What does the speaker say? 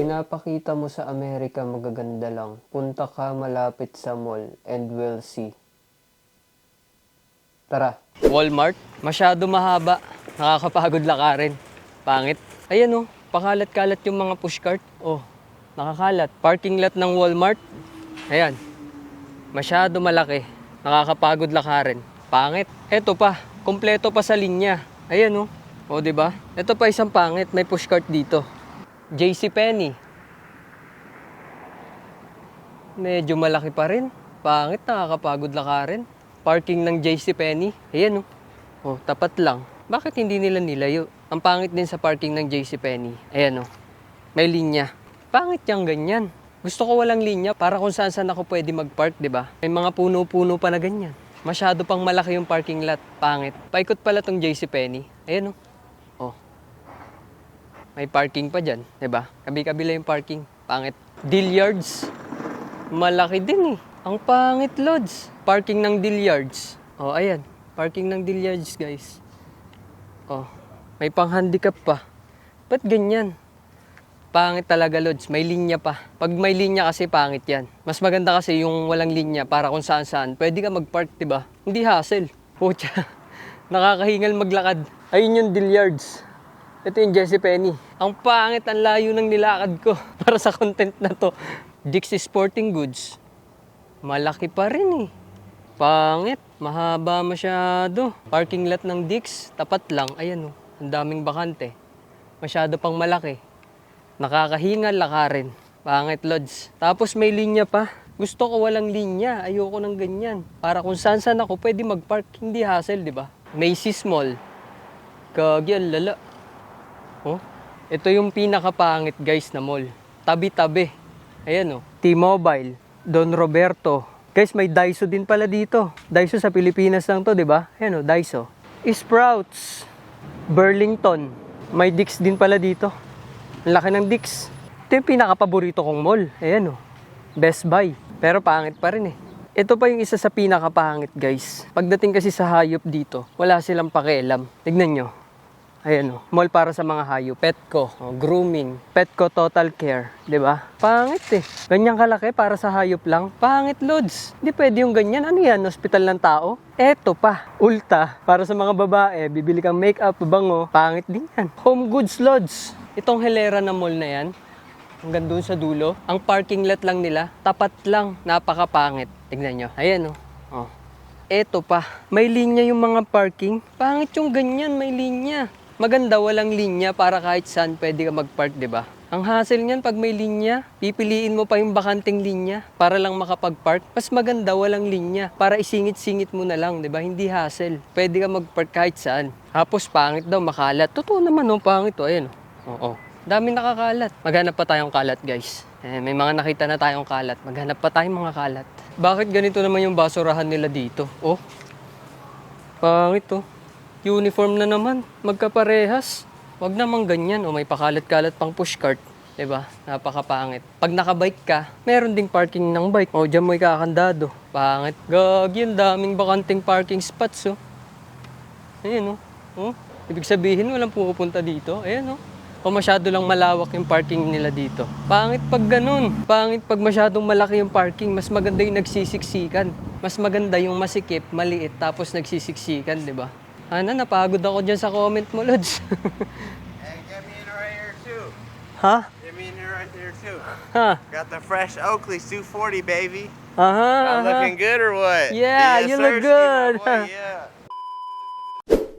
Pinapakita mo sa Amerika magaganda lang. Punta ka malapit sa mall and we'll see. Tara. Walmart? Masyado mahaba. Nakakapagod lakarin. Pangit. Ayan oh, pakalat-kalat yung mga pushcart. Oh, nakakalat. Parking lot ng Walmart. Ayan. Masyado malaki. Nakakapagod lakarin. Pangit. Eto pa, kompleto pa sa linya. Ayan oh. O, di ba? Ito pa isang pangit, may pushcart dito. JC Penny. Medyo malaki pa rin. Pangit, nakakapagod lakarin. Parking ng JC Penny. Ayan oh. Oh, tapat lang. Bakit hindi nila nilayo? Ang pangit din sa parking ng JC Penny. Ayan oh. May linya. Pangit yung ganyan. Gusto ko walang linya para kung saan saan ako pwede mag-park, di ba? May mga puno-puno pa na ganyan. Masyado pang malaki yung parking lot. Pangit. Paikot pala tong JC Penny. Ayan oh. Oh. May parking pa dyan, ba? Kabi-kabila yung parking. Pangit. Dilliards. Malaki din eh. Ang pangit, Lods. Parking ng Dilliards. Oh, ayan. Parking ng Dilliards, guys. Oh, may pang-handicap pa. Ba't ganyan? Pangit talaga, Lods. May linya pa. Pag may linya kasi, pangit yan. Mas maganda kasi yung walang linya para kung saan-saan. Pwede ka mag-park, di ba? Hindi hassle. Pucha. Nakakahingal maglakad. Ayun yung Dilliards. Ito yung Jesse Penny. Ang pangit, ang layo ng nilakad ko para sa content na to. Dixie Sporting Goods. Malaki pa rin eh. Pangit. Mahaba masyado. Parking lot ng Dix. Tapat lang. Ayan oh. Ang daming bakante. Masyado pang malaki. Nakakahingal lakarin. Pangit, Lods. Tapos may linya pa. Gusto ko walang linya. Ayoko ng ganyan. Para kung saan saan ako pwede mag-park. Hindi hassle, di ba? Macy's Mall. Kagi, ang lala. Oh, ito yung pinakapangit guys na mall. Tabi-tabi. Ayan oh. T-Mobile, Don Roberto. Guys, may Daiso din pala dito. Daiso sa Pilipinas lang to, di ba? Ayan oh, Daiso. Sprouts, Burlington. May Dix din pala dito. Ang laki ng Dix. Ito yung pinakapaborito kong mall. Ayan oh. Best Buy. Pero pangit pa rin eh. Ito pa yung isa sa pinakapangit guys. Pagdating kasi sa hayop dito, wala silang pakialam. Tignan nyo. Ayan o, mall para sa mga hayop. Petco, oh, grooming, Petco Total Care, 'di ba? Pangit eh. Ganyan kalaki para sa hayop lang. Pangit loads. Hindi pwede yung ganyan. Ano yan, hospital ng tao? Eto pa, ulta, para sa mga babae, bibili kang makeup, bango, pangit din yan. Home goods loads. Itong helera na mall na yan, hanggang doon sa dulo, ang parking lot lang nila, tapat lang, napakapangit. Tignan nyo, ayan o. Oh. Eto pa, may linya yung mga parking. Pangit yung ganyan, may linya. Maganda walang linya para kahit saan pwede ka mag-park, di ba? Ang hassle niyan pag may linya, pipiliin mo pa yung bakanting linya para lang makapag-park. Mas maganda walang linya para isingit-singit mo na lang, 'di ba? Hindi hassle. Pwede ka mag-park kahit saan. Tapos pangit daw makalat. Totoo naman, no, pangit 'to, ayan. oh. Oo. Dami nakakalat. Maghanap pa tayong kalat, guys. Eh, may mga nakita na tayong kalat. Maghanap pa tayong mga kalat. Bakit ganito naman yung basurahan nila dito? Oh, pangit to. Uniform na naman. Magkaparehas. Wag naman ganyan. O may pakalat-kalat pang pushcart. 'Di ba? Napakapangit. Pag nakabike ka, meron ding parking ng bike. O diyan mo ikakandado. Pangit. Gagi, ang daming bakanting parking spots, oh. Ayan, oh. oh. Ibig sabihin, walang pupunta dito. Ayan, oh. O masyado lang malawak yung parking nila dito. Pangit pag ganun. Pangit pag masyadong malaki yung parking. Mas maganda yung nagsisiksikan. Mas maganda yung masikip, maliit, tapos nagsisiksikan, di ba? Ana, napagod ako dyan sa comment mo, Lods. Hey, get me in right here too. ha? Get me in right there too. Ha? Got the fresh Oakley's 240, baby. Aha, I'm aha. looking good or what? Yeah, you look sirski, my good. boy, Yeah.